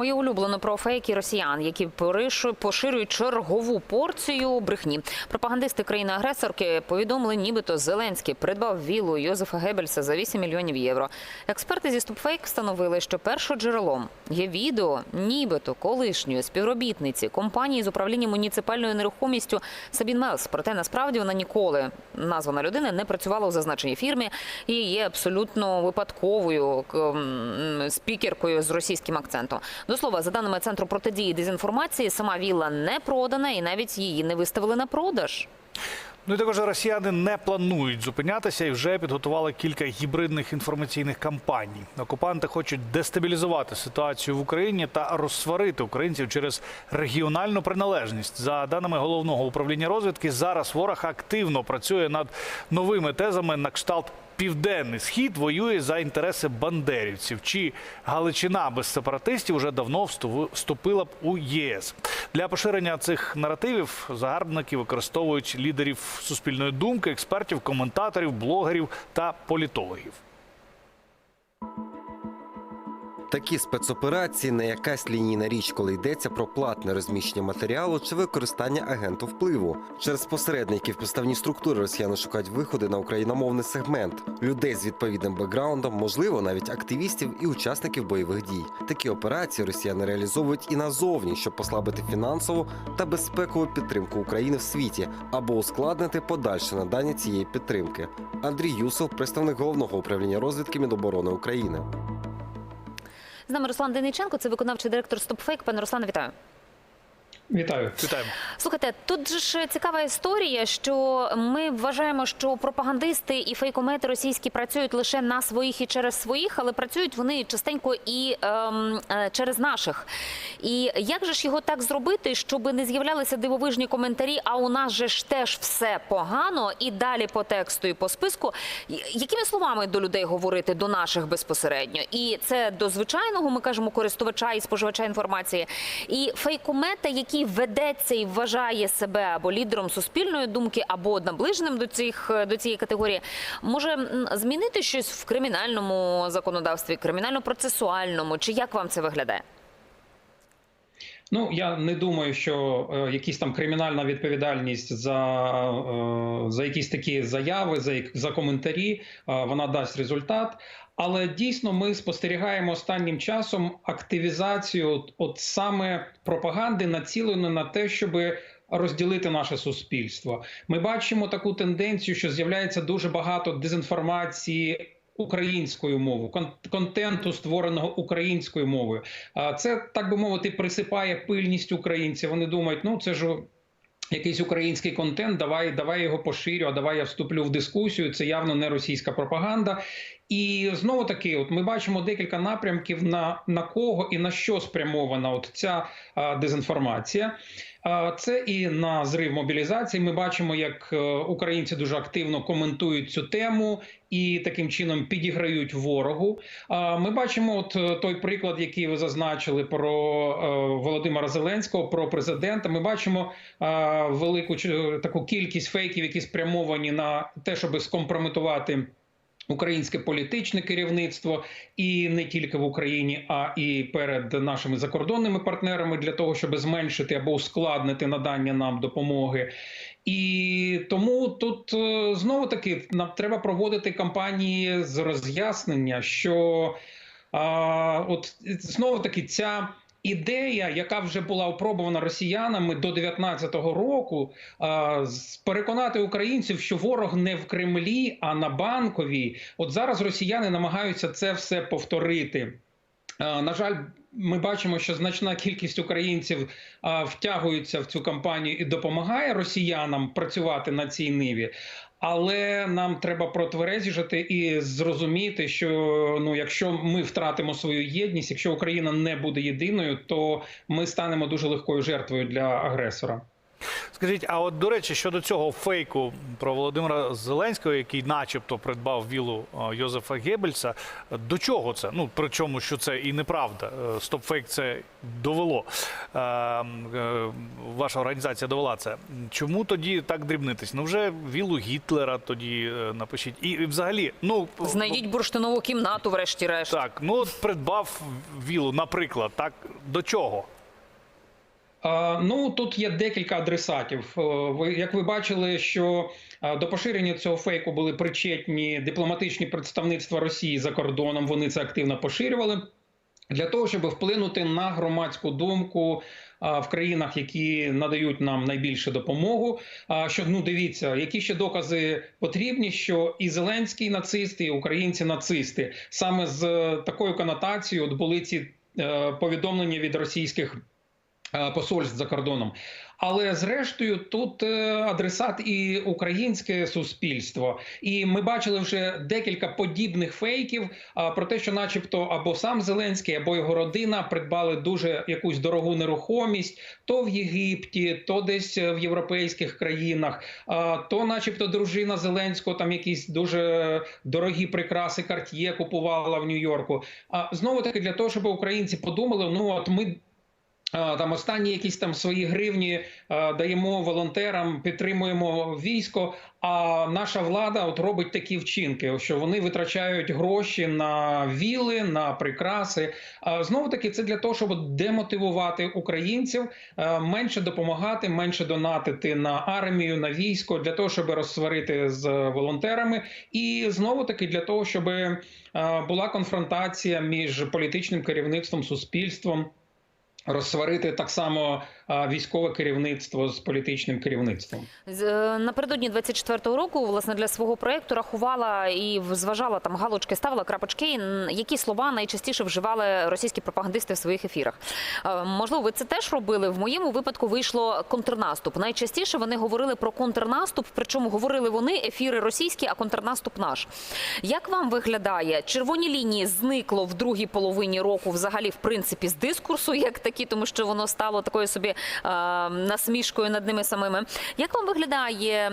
Моє улюблено про фейки росіян, які поширюють чергову порцію брехні. Пропагандисти країни-агресорки повідомили, нібито Зеленський придбав віллу Йозефа Геббельса за 8 мільйонів євро. Експерти зі StopFake встановили, що першоджерелом є відео, нібито колишньої співробітниці компанії з управління муніципальною нерухомістю Сабін Мелс. Проте насправді вона ніколи названа людина не працювала у зазначеній фірмі і є абсолютно випадковою спікеркою з російським акцентом. До слова, за даними центру протидії дезінформації, сама вілла не продана і навіть її не виставили на продаж. Ну і також росіяни не планують зупинятися і вже підготували кілька гібридних інформаційних кампаній. Окупанти хочуть дестабілізувати ситуацію в Україні та розсварити українців через регіональну приналежність. За даними головного управління розвідки, зараз ворог активно працює над новими тезами на кшталт. Південний схід воює за інтереси бандерівців. Чи Галичина без сепаратистів уже давно вступила б у ЄС для поширення цих наративів. Загарбники використовують лідерів суспільної думки, експертів, коментаторів, блогерів та політологів. Такі спецоперації не якась лінійна річ, коли йдеться про платне розміщення матеріалу чи використання агенту впливу. Через посередників підставні структури росіяни шукають виходи на україномовний сегмент, людей з відповідним бекграундом, можливо, навіть активістів і учасників бойових дій. Такі операції росіяни реалізовують і назовні, щоб послабити фінансову та безпекову підтримку України в світі або ускладнити подальше надання цієї підтримки. Андрій Юсов, представник головного управління розвідки Міноборони України. З нами Руслан Дениченко, це виконавчий директор StopFake. Пане Руслане, вітаю. Вітаю. Вітаємо. Слухайте, тут же ж цікава історія, що ми вважаємо, що пропагандисти і фейкомети російські працюють лише на своїх і через своїх, але працюють вони частенько і ем, е, через наших. І як же ж його так зробити, щоб не з'являлися дивовижні коментарі? А у нас же ж теж все погано, і далі по тексту і по списку. Якими словами до людей говорити до наших безпосередньо? І це до звичайного, ми кажемо, користувача і споживача інформації, і фейкомета, який ведеться і вважає себе або лідером суспільної думки, або наближеним до цих до цієї категорії, може змінити щось в кримінальному законодавстві, кримінально-процесуальному, чи як вам це виглядає? Ну я не думаю, що е, якісь там кримінальна відповідальність за, е, за якісь такі заяви, за, за коментарі, е, вона дасть результат. Але дійсно ми спостерігаємо останнім часом активізацію от, саме пропаганди, націленої на те, щоби розділити наше суспільство. Ми бачимо таку тенденцію, що з'являється дуже багато дезінформації. Українською мовою, кон- контенту створеного українською мовою, це так би мовити, присипає пильність українців. Вони думають, ну це ж якийсь український контент. Давай, давай його поширю, а давай я вступлю в дискусію. Це явно не російська пропаганда. І знову таки, от ми бачимо декілька напрямків на, на кого і на що спрямована от ця а, дезінформація. А, Це і на зрив мобілізації. Ми бачимо, як е, українці дуже активно коментують цю тему і таким чином підіграють ворогу. Ми бачимо, от е, той приклад, який ви зазначили про е, Володимира Зеленського, про президента. Ми бачимо е, велику таку кількість фейків, які спрямовані на те, щоб скомпрометувати. Українське політичне керівництво і не тільки в Україні, а і перед нашими закордонними партнерами для того, щоб зменшити або ускладнити надання нам допомоги. І тому тут е, знову таки нам треба проводити кампанії з роз'яснення, що а, от знову таки ця. Ідея, яка вже була опробована росіянами до 19-го року, переконати українців, що ворог не в Кремлі, а на банковій. От зараз росіяни намагаються це все повторити. На жаль, ми бачимо, що значна кількість українців а, втягуються в цю кампанію і допомагає росіянам працювати на цій ниві. Але нам треба протверезіжити і зрозуміти, що ну, якщо ми втратимо свою єдність, якщо Україна не буде єдиною, то ми станемо дуже легкою жертвою для агресора. Скажіть, а от до речі, щодо цього фейку про Володимира Зеленського, який, начебто, придбав вілу е, Йозефа Геббельса, до чого це? Ну причому, що це і неправда. Е, Стопфейк це довело. Е, Ваша організація довела це. Чому тоді так дрібнитись? Ну вже вілу Гітлера тоді напишіть. І, і взагалі, ну Знайдіть бурштинову кімнату, врешті-решт. так, ну от придбав вілу, наприклад, так до чого? Ну тут є декілька адресатів. Е, як ви бачили, що е, до поширення цього фейку були причетні дипломатичні представництва Росії за кордоном. Вони це активно поширювали для того, щоб вплинути на громадську думку. В країнах, які надають нам найбільше допомогу, що ну дивіться, які ще докази потрібні, що і Зеленський нацисти, і українці нацисти саме з е, такою конотацією от були ці е, повідомлення від російських е, посольств за кордоном. Але зрештою, тут е, адресат і українське суспільство, і ми бачили вже декілька подібних фейків про те, що, начебто, або сам Зеленський, або його родина придбали дуже якусь дорогу нерухомість, то в Єгипті, то десь в європейських країнах, то, начебто, дружина Зеленського там якісь дуже дорогі прикраси Карт'є купувала в Нью-Йорку. А знову таки для того, щоб українці подумали: ну от ми. Там останні якісь там свої гривні даємо волонтерам, підтримуємо військо. А наша влада от робить такі вчинки, що вони витрачають гроші на віли, на прикраси. А знову таки, це для того, щоб демотивувати українців, менше допомагати, менше донатити на армію, на військо, для того, щоб розсварити з волонтерами, і знову таки для того, щоб була конфронтація між політичним керівництвом, суспільством розсварити так само військове керівництво з політичним керівництвом. Е, Напередодні 24-го року, власне, для свого проекту рахувала і зважала там галочки, ставила крапочки, які слова найчастіше вживали російські пропагандисти в своїх ефірах. Е, Можливо, ви це теж робили. В моєму випадку вийшло контрнаступ. Найчастіше вони говорили про контрнаступ, причому говорили вони ефіри російські, а контрнаступ наш. Як вам виглядає? Червоні лінії зникло в другій половині року, взагалі, в принципі, з дискурсу, як такі, тому що воно стало такою собі е, насмішкою над ними самими. Як вам виглядає?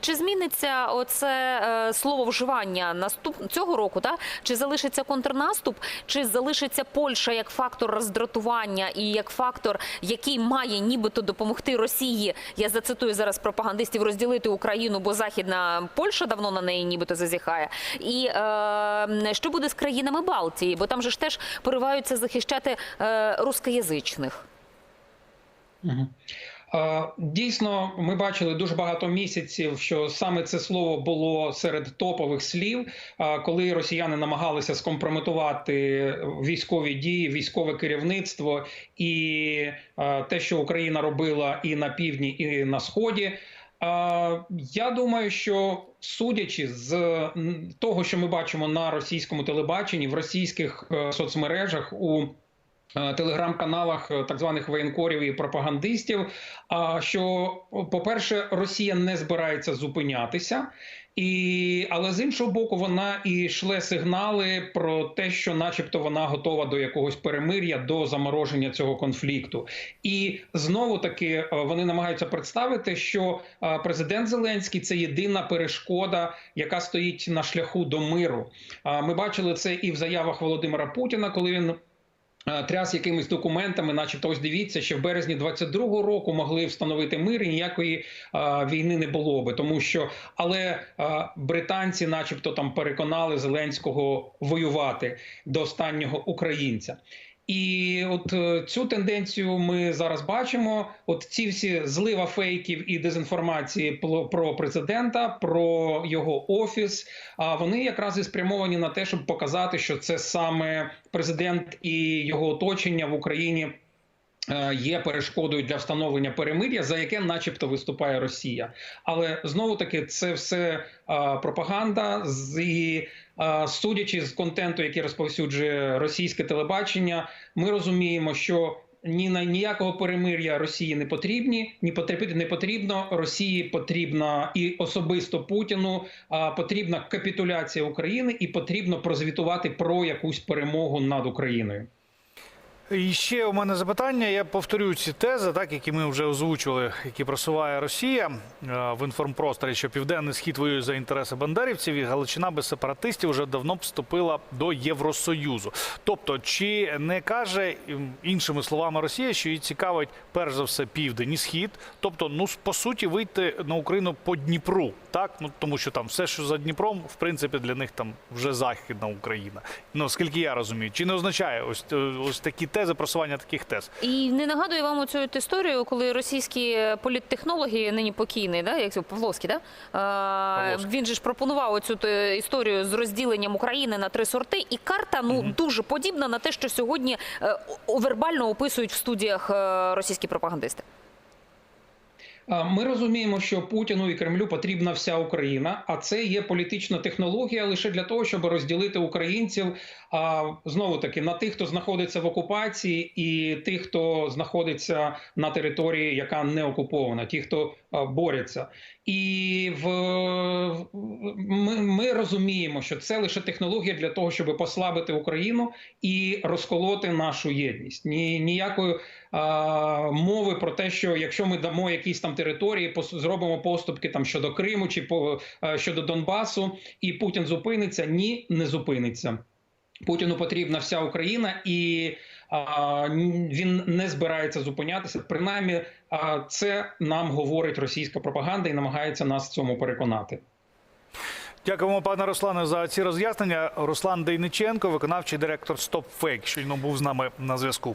Чи зміниться оце е, слово вживання наступ цього року? Та чи залишиться контрнаступ, чи залишиться Польща як фактор роздратування і як фактор, який має нібито допомогти Росії? Я зацитую зараз пропагандистів розділити Україну, бо західна Польща давно на неї нібито зазіхає. І е, що буде з країнами Балтії? Бо там же ж теж пориваються захищати е, рускоязичних. Е, Дійсно, ми бачили дуже багато місяців, що саме це слово було серед топових слів, коли росіяни намагалися скомпрометувати військові дії, військове керівництво і те, що Україна робила і на півдні, і на сході. Я думаю, що судячи з того, що ми бачимо на російському телебаченні, в російських е, соцмережах у телеграм-каналах е, так званих воєнкорів і пропагандистів. А що, по-перше, Росія не збирається зупинятися. І, але з іншого боку, вона і шле сигнали про те, що, начебто, вона готова до якогось перемир'я, до замороження цього конфлікту. І знову таки е, вони намагаються представити, що е, президент Зеленський це єдина перешкода, яка стоїть на шляху до миру. А Ми бачили це і в заявах Володимира Путіна, коли він. Е, Тряс якимись документами, начебто, ось дивіться, що в березні 22-го року могли встановити мир, і ніякої а, війни не було би, тому що але а, британці, начебто, там переконали Зеленського воювати до останнього українця. І от е, цю тенденцію ми зараз бачимо. От ці всі злива фейків і дезінформації про президента, про його офіс. А вони якраз і спрямовані на те, щоб показати, що це саме президент і його оточення в Україні. Е, Є перешкодою для встановлення перемир'я, за яке, начебто, виступає Росія, але знову таки це все а, пропаганда. І а, судячи з контенту, який розповсюджує російське телебачення, ми розуміємо, що ні на ніякого перемир'я Росії не потрібні, ні потрібно не потрібно. Росії потрібна і особисто Путіну потрібна капітуляція України, і потрібно прозвітувати про якусь перемогу над Україною. І ще у мене запитання. Я повторю ці тези, так які ми вже озвучували, які просуває Росія е, в інформпросторі, що південний схід воює за інтереси бандерівців, і Галичина без сепаратистів вже давно б вступила до Євросоюзу. Тобто, чи не каже іншими словами Росія, що її цікавить перш за все південь і схід, тобто, ну по суті, вийти на Україну по Дніпру, так ну тому що там все, що за Дніпром, в принципі, для них там вже західна Україна. Ну скільки я розумію, чи не означає ось е, ось такі тези, просування таких тез? І не нагадую вам оцю історію, коли російські політтехнологи, нині покійний, да, як це, Павловський, да? А, Павловський. він же ж пропонував оцю е, історію з розділенням України на три сорти, і карта ну дуже подібна на те, що сьогодні е, вербально описують в студіях е, російські пропагандисти. Ми розуміємо, що Путіну і Кремлю потрібна вся Україна, а це є політична технологія лише для того, щоб розділити українців. А знову таки на тих, хто знаходиться в окупації, і тих, хто знаходиться на території, яка не окупована, ті, хто борються. І в ми, ми розуміємо, що це лише технологія для того, щоб послабити Україну і розколоти нашу єдність. Ні, ніякої а, мови про те, що якщо ми дамо якісь там території, зробимо поступки там щодо Криму чи по щодо Донбасу, і Путін зупиниться. Ні, не зупиниться. Путіну потрібна вся Україна, і а, він не збирається зупинятися. Принаймні, а, це нам говорить російська пропаганда і намагається нас цьому переконати. Дякуємо, пане Руслане, за ці роз'яснення. Руслан Дейниченко, виконавчий директор StopFake, щойно був з нами на зв'язку.